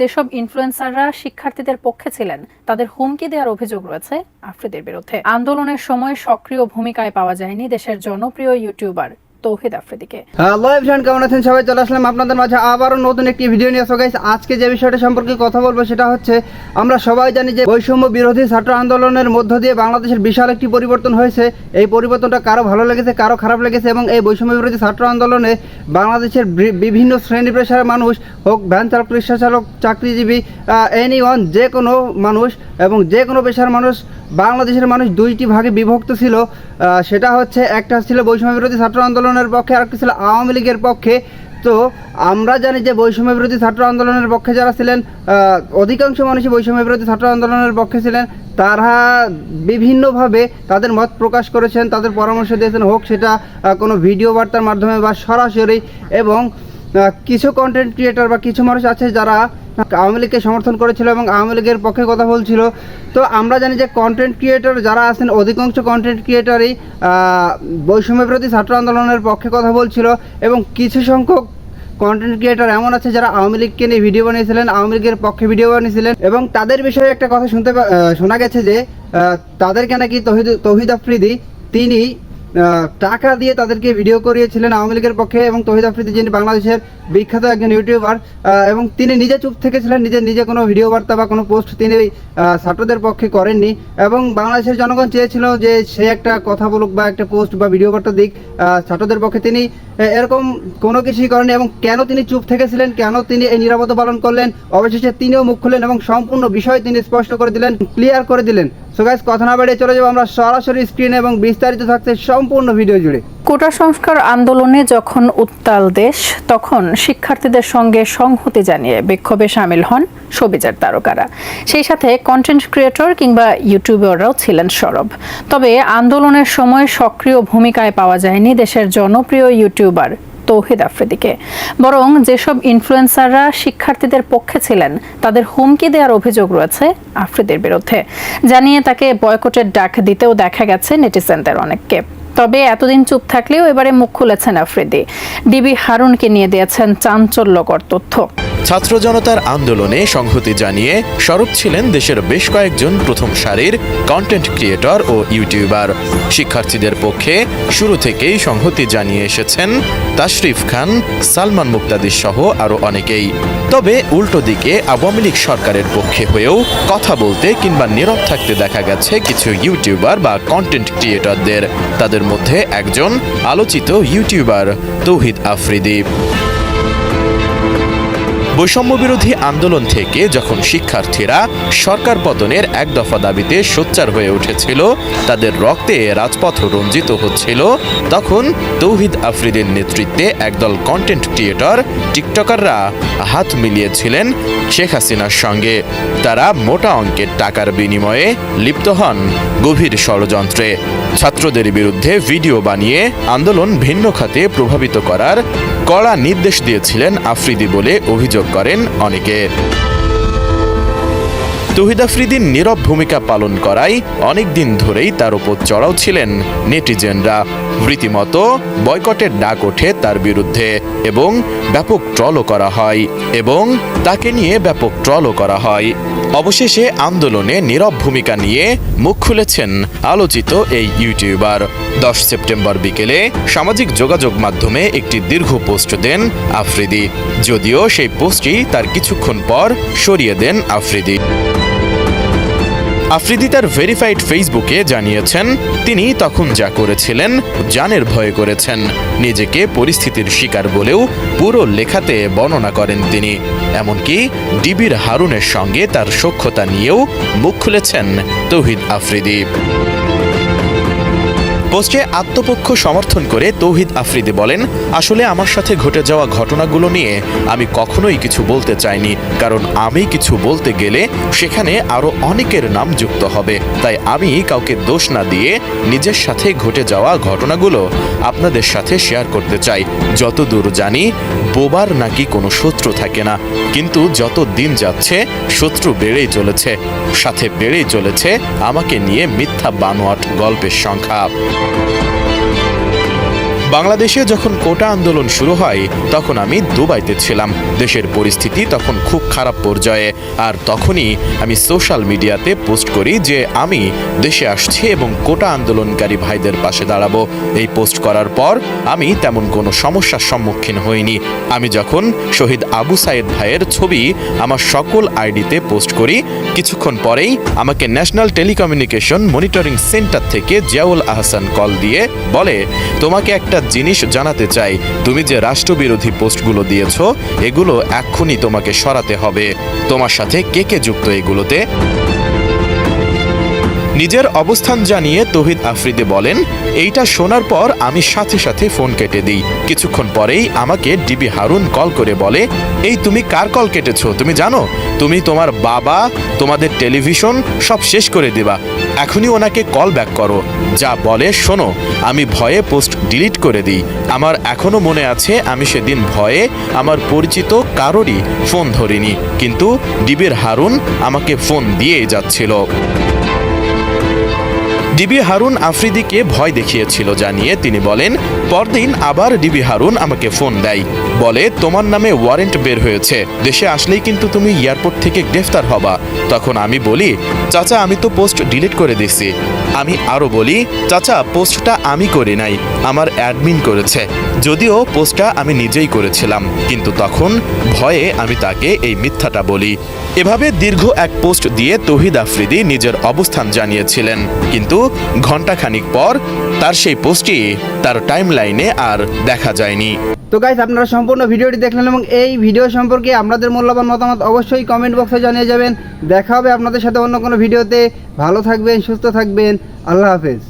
যেসব ইনফ্লুয়েন্সাররা শিক্ষার্থীদের পক্ষে ছিলেন, তাদের হুমকি দেওয়ার অভিযোগ রয়েছে আফ্রিদের বিরুদ্ধে। আন্দোলনের সময় সক্রিয় ভূমিকায় পাওয়া যায়নি দেশের জনপ্রিয় ইউটিউবার। তৌহিদ আফ্রিদিকে। হ্যালো এভরিওয়ান, কেমন আছেন সবাই? চলে আসলাম আপনাদের মাঝে আবারও নতুন একটি ভিডিও নিয়ে। আসো গাইস আজকে যে বিষয়টা সম্পর্কে কথা বলব সেটা হচ্ছে, আমরা সবাই জানি যে বৈষম্য বিরোধী ছাত্র আন্দোলনের মধ্য দিয়ে বাংলাদেশের বিশাল একটি পরিবর্তন হয়েছে। এই পরিবর্তনটা কারও ভালো লেগেছে, কারও খারাপ লেগেছে এবং এই বৈষম্য বিরোধী ছাত্র আন্দোলনে বাংলাদেশের বিভিন্ন শ্রেণি পেশার মানুষ হোক, ভ্যান চালক, রিক্সা চালক, চাকরিজীবী এনি ওয়ান যে কোনো মানুষ এবং যে কোনো পেশার মানুষ, বাংলাদেশের মানুষ দুইটি ভাগে বিভক্ত ছিল। সেটা হচ্ছে, একটা ছিল বৈষম্য বিরোধী ছাত্র আন্দোলনের পক্ষে, আর একটা ছিল আওয়ামী লীগের পক্ষে। তো আমরা জানি যে বৈষম্য বিরোধী ছাত্র আন্দোলনের পক্ষে যারা ছিলেন অধিকাংশ মানুষই বৈষম্য বিরোধী ছাত্র আন্দোলনের পক্ষে ছিলেন। তারা বিভিন্নভাবে তাদের মত প্রকাশ করেছেন, তাদের পরামর্শ দিয়েছেন, হোক সেটা কোনো ভিডিও বার্তার মাধ্যমে বা সরাসরি। এবং কিছু কন্টেন্ট ক্রিয়েটার বা কিছু মানুষ আছে যারা আওয়ামী লীগকে সমর্থন করেছিল এবং আওয়ামী লীগের পক্ষে কথা বলছিল। তো আমরা জানি যে কন্টেন্ট ক্রিয়েটর যারা আছেন, অধিকাংশ কন্টেন্ট ক্রিয়েটারই বৈষম্য বিরোধী ছাত্র আন্দোলনের পক্ষে কথা বলছিল এবং কিছু সংখ্যক কন্টেন্ট ক্রিয়েটার এমন আছে যারা আওয়ামী লীগকে নিয়ে ভিডিও বানিয়েছিলেন, আওয়ামী লীগের পক্ষে ভিডিও বানিয়েছিলেন এবং তাদের বিষয়ে একটা কথা শুনতে শোনা গেছে যে তাদেরকে নাকি তহিদ তহিদ আফ্রিদি, তিনি টাকা দিয়ে তাদেরকে ভিডিও করিয়েছিলেন আওয়ামী লীগের পক্ষে এবং তহিদ আফ্রিদি, যিনি বাংলাদেশের বিখ্যাত একজন ইউটিউবার এবং তিনি নিজে চুপ থেকেছিলেন, নিজে নিজে কোনো ভিডিও বার্তা বা কোনো পোস্ট তিনি ছাত্রদের পক্ষে করেননি। এবং বাংলাদেশের জনগণ চেয়েছিল যে সে একটা কথা বলুক বা একটা পোস্ট বা ভিডিও বার্তা দিক ছাত্রদের পক্ষে তিনি এরকম কোনো কিছুই করেননি এবং কেন তিনি চুপ থেকেছিলেন, কেন তিনি এই নিরাপত্তা পালন করলেন, অবশেষে তিনিও মুখ খুললেন এবং সম্পূর্ণ বিষয় তিনি স্পষ্ট করে দিলেন ক্লিয়ার করে দিলেন। সো গাইস কথা না বাড়িয়ে চলে যাব আমরা সরাসরি স্ক্রিনে এবং বিস্তারিত থাকতে সম্পূর্ণ ভিডিও জুড়ে। কোটা সংস্কার আন্দোলনে যখন উত্তাল দেশ, তখন শিক্ষার্থীদের সঙ্গে সংহতি জানিয়ে বিক্ষোভে সামিল হন সবিজার তারকারা। সেই সাথে কন্টেন্ট ক্রিয়েটর কিংবা ইউটিউবাররাও ছিলেন সরব। তবে আন্দোলনের সময় সক্রিয় ভূমিকায় পাওয়া যায়নি দেশের জনপ্রিয় ইউটিউবার তৌহিদ আফ্রিদিকে। বরং যেসব ইনফ্লুয়েন্সাররা শিক্ষার্থীদের পক্ষে ছিলেন, তাদের হুমকি দেওয়ার অভিযোগ রয়েছে আফ্রিদির বিরুদ্ধে। জানিয়ে তাকে বয়কটের ডাক দিতেও দেখা গেছে নেটিজেনদের অনেককে। তবে এতদিন চুপ থাকলেও এবারে মুখ খুলেছেন আফ্রিদি। ডিবি হারুনকে নিয়ে দিয়েছেন চাঞ্চল্যকর তথ্য। ছাত্র জনতার আন্দোলনে সংহতি জানিয়ে সরব ছিলেন দেশের বেশ কয়েকজন প্রথম সারির কন্টেন্ট ক্রিয়েটর ও ইউটিউবার শিক্ষার্থীদের পক্ষে শুরু থেকেই সংহতি জানিয়ে এসেছেন তাশরিফ খান, সালমান মুক্তাদির সহ আরও অনেকেই। তবে উল্টো দিকে আওয়ামী লীগ সরকারের পক্ষে হয়েও কথা বলতে কিংবা নীরব থাকতে দেখা গেছে কিছু ইউটিউবার বা কন্টেন্ট ক্রিয়েটরদের তাদের মধ্যে একজন আলোচিত ইউটিউবার তৌহিদ আফ্রিদি। বৈষম্য বিরোধী আন্দোলন থেকে যখন শিক্ষার্থীরা সরকার পতনের এক দফা দাবিতে সোচ্চার হয়ে উঠেছিল, তাদের রক্তে রাজপথ রঞ্জিত হচ্ছিল, তখন তৌহিদ আফ্রিদের নেতৃত্বে একদল কন্টেন্ট ক্রিয়েটর টিকটকাররা হাত মিলিয়েছিলেন শেখ হাসিনার সঙ্গে। তারা মোটা অঙ্কের টাকার বিনিময়ে লিপ্ত হন গভীর ষড়যন্ত্রে। ছাত্রদের বিরুদ্ধে ভিডিও বানিয়ে আন্দোলন ভিন্ন খাতে প্রভাবিত করার কড়া নির্দেশ দিয়েছিলেন আফ্রিদি বলে অভিযোগ করেন অনেকে। তহিদ আফ্রিদির নীরব ভূমিকা পালন করায় অনেক দিন ধরেই তার উপর চড়াও ছিলেন নেটিজেনরা। রীতিমতো বয়কটের ডাক ওঠে তার বিরুদ্ধে এবং ব্যাপক ট্রলও করা হয় এবং তাকে নিয়ে ব্যাপক ট্রলও করা হয়। অবশেষে আন্দোলনে নীরব ভূমিকা নিয়ে মুখ খুলেছেন আলোচিত এই ইউটিউবার। দশ সেপ্টেম্বর বিকেলে সামাজিক যোগাযোগ মাধ্যমে একটি দীর্ঘ পোস্ট দেন আফ্রিদি। যদিও সেই পোস্টটি তার কিছুক্ষণ পর সরিয়ে দেন আফ্রিদি। আফ্রিদি তার ভেরিফাইড ফেসবুকে জানিয়েছেন, তিনি তখন যা করেছিলেন, জানের ভয় করেছেন। নিজেকে পরিস্থিতির শিকার বলেও পুরো লেখাতে বর্ণনা করেন তিনি। এমনকি ডিবির হারুনের সঙ্গে তার সক্ষতা নিয়েও মুখ খুলেছেন তৌহিদ আফ্রিদি। পোস্টে আত্মপক্ষ সমর্থন করে তৌহিদ আফ্রিদি বলেন, আসলে আমার সাথে ঘটে যাওয়া ঘটনাগুলো নিয়ে আমি কখনোই কিছু বলতে চাইনি, কারণ আমি কিছু বলতে গেলে সেখানে আরও অনেকের নাম যুক্ত হবে। তাই আমি কাউকে দোষ না দিয়ে নিজের সাথে ঘটে যাওয়া ঘটনাগুলো আপনাদের সাথে শেয়ার করতে চাই। যতদূর জানি, বোবার নাকি কোনো শত্রু থাকে না। কিন্তু যত দিন যাচ্ছে, শত্রু বেড়েই চলেছে। সাথে বেড়েই চলেছে আমাকে নিয়ে মিথ্যা বানোয়াট গল্পের সংখ্যা। Thank you. বাংলাদেশে যখন কোটা আন্দোলন শুরু হয়, তখন আমি দুবাইতে ছিলাম। দেশের পরিস্থিতি তখন খুব খারাপ পর্যায়ে। আর তখনই আমি সোশ্যাল মিডিয়াতে পোস্ট করি যে আমি দেশে আসছি এবং কোটা আন্দোলনকারী ভাইদের পাশে দাঁড়াবো। এই পোস্ট করার পর আমি তেমন কোনো সমস্যার সম্মুখীন হইনি। আমি যখন শহীদ আবু সাইদ ভাইয়ের ছবি আমার সকল আইডিতে পোস্ট করি, কিছুক্ষণ পরেই আমাকে ন্যাশনাল টেলিকমিউনিকেশন মনিটরিং সেন্টার থেকে জিয়াউল আহসান কল দিয়ে বলে, তোমাকে একটা জিনিস জানাতে চাই। তুমি যে রাষ্ট্রবিরোধী পোস্টগুলো দিয়েছ, এগুলো এক্ষুনি তোমাকে সরাতে হবে। তোমার সাথে কে কে যুক্ত এগুলোতে? নিজের অবস্থান জানিয়ে তহিদ আফ্রিদি বলেন, এইটা শোনার পর আমি সাথে সাথে ফোন কেটে দিই। কিছুক্ষণ পরেই আমাকে ডিবি হারুন কল করে বলে, এই তুমি কার কল কেটেছো? তুমি জানো? তুমি তোমার বাবা, তোমাদের টেলিভিশন সব শেষ করে দিবা। এখনই ওনাকে কল ব্যাক করো। যা বলে শোনো, আমি ভয়ে পোস্ট ডিলিট করে দিই। আমার এখনও মনে আছে আমি সেদিন ভয়ে আমার পরিচিত কারোরই ফোন ধরিনি। কিন্তু ডিবির হারুন আমাকে ফোন দিয়েই যাচ্ছিল। ডিবি হারুন আফ্রিদিকে ভয় দেখিয়েছিল জানিয়ে তিনি বলেন, পরদিন আবার ডিবি হারুন আমাকে ফোন দেয়। বলে, তোমার নামে ওয়ারেন্ট বের হয়েছে। দেশে আসলেই কিন্তু তুমি এয়ারপোর্ট থেকে গ্রেফতার হবা। তখন আমি বলি, চাচা, আমি তো পোস্ট ডিলিট করে দিছি। আমি আরও বলি, চাচা, পোস্টটা আমি করি নাই, আমার অ্যাডমিন করেছে। যদিও পোস্টটা আমি নিজেই করেছিলাম, কিন্তু তখন ভয়ে আমি তাকে এই মিথ্যাটা বলি। এভাবে দীর্ঘ এক পোস্ট দিয়ে তহিদ আফ্রিদি নিজের অবস্থান জানিয়েছিলেন। কিন্তু ঘণ্টাখানিক পর তার সেই পোস্টটি তার টাইমলাইনে আর দেখা যায়নি। তো গাইস আপনারা সম্পূর্ণ ভিডিওটি দেখলেন এবং এই ভিডিও সম্পর্কে আপনাদের মূল্যবান মতামত অবশ্যই কমেন্ট বক্সে জানিয়ে যাবেন। দেখা হবে আপনাদের সাথে অন্য কোনো ভিডিওতে। ভালো থাকবেন, সুস্থ থাকবেন। আল্লাহ হাফেজ।